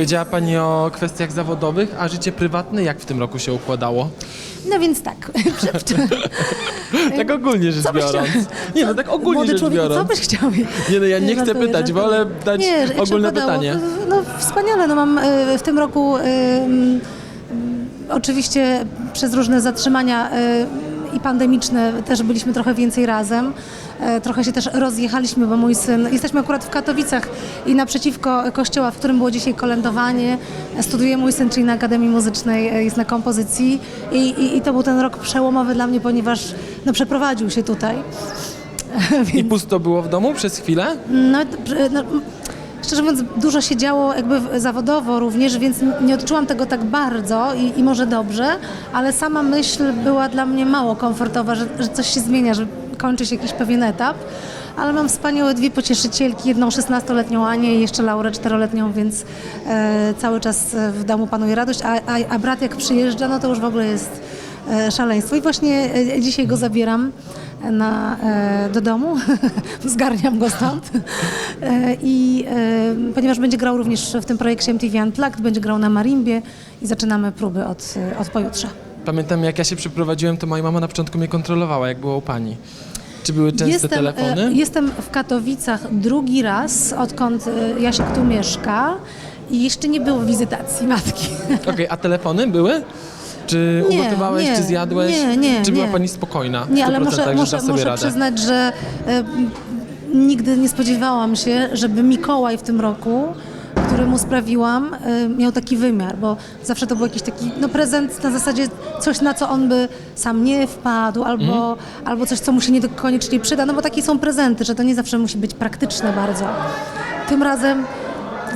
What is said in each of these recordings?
Powiedziała Pani o kwestiach zawodowych, a życie prywatne jak w tym roku się układało? No więc tak, Tak ogólnie rzecz Co byś biorąc. chciał? Nie no, tak ogólnie młody rzecz człowieku, co biorąc. byś chciał? Nie no, ja nie chcę żartuję, pytać, żartuję. wolę dać Nie, jak się ogólne układało, pytanie. No wspaniale, no mam y, w tym roku y, mm, oczywiście przez różne zatrzymania y, i pandemiczne też byliśmy trochę więcej razem. E, Trochę się też rozjechaliśmy, bo mój syn, jesteśmy akurat w Katowicach i naprzeciwko kościoła, w którym było dzisiaj kolędowanie. Studiuje mój syn, czyli na Akademii Muzycznej, e, jest na kompozycji i, i, i to był ten rok przełomowy dla mnie, ponieważ no, przeprowadził się tutaj. I pusto było w domu przez chwilę? No, no, szczerze mówiąc, dużo się działo jakby zawodowo również, więc nie odczułam tego tak bardzo i, i może dobrze, ale sama myśl była dla mnie mało komfortowa, że, że coś się zmienia, że kończy się jakiś pewien etap. Ale mam wspaniałe dwie pocieszycielki, jedną 16-letnią Anię i jeszcze Laurę 4-letnią, więc e, cały czas e, w domu panuje radość, a, a, a brat jak przyjeżdża, no to już w ogóle jest e, szaleństwo. I właśnie e, dzisiaj go zabieram na, e, do domu, zgarniam go stąd. E, I e, ponieważ będzie grał również w tym projekcie MTV Unplugged, będzie grał na marimbie i zaczynamy próby od, od pojutrze. Pamiętam jak ja się przeprowadziłem, to moja mama na początku mnie kontrolowała, jak było u Pani. Czy były częste Jestem, telefony? jestem w Katowicach drugi raz, odkąd Jasiek tu mieszka i jeszcze nie było wizytacji matki. Okej, a telefony były? Czy Nie, ugotowałeś, nie, czy zjadłeś? nie, nie, czy była nie. Pani spokojna? Nie, ale 100%, muszę, muszę, muszę radę? przyznać, że nigdy nie spodziewałam się, żeby Mikołaj w tym roku, który mu sprawiłam, miał taki wymiar, bo zawsze to był jakiś taki no, prezent na zasadzie coś, na co on by sam nie wpadł, albo, albo coś, co mu się niekoniecznie przyda, no bo takie są prezenty, że to nie zawsze musi być praktyczne bardzo. Tym razem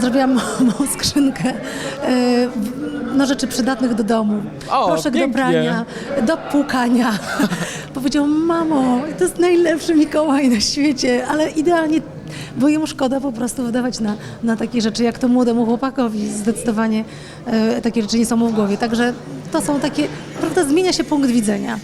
zrobiłam małą skrzynkę no, rzeczy przydatnych do domu. O, Proszek do pięknie. prania, do płukania. Powiedział, mamo, to jest najlepszy Mikołaj na świecie, ale idealnie, bo jemu szkoda po prostu wydawać na, na takie rzeczy, jak to młodemu chłopakowi. Zdecydowanie e, takie rzeczy nie są mu w głowie. Także to są takie, prawda, zmienia się punkt widzenia.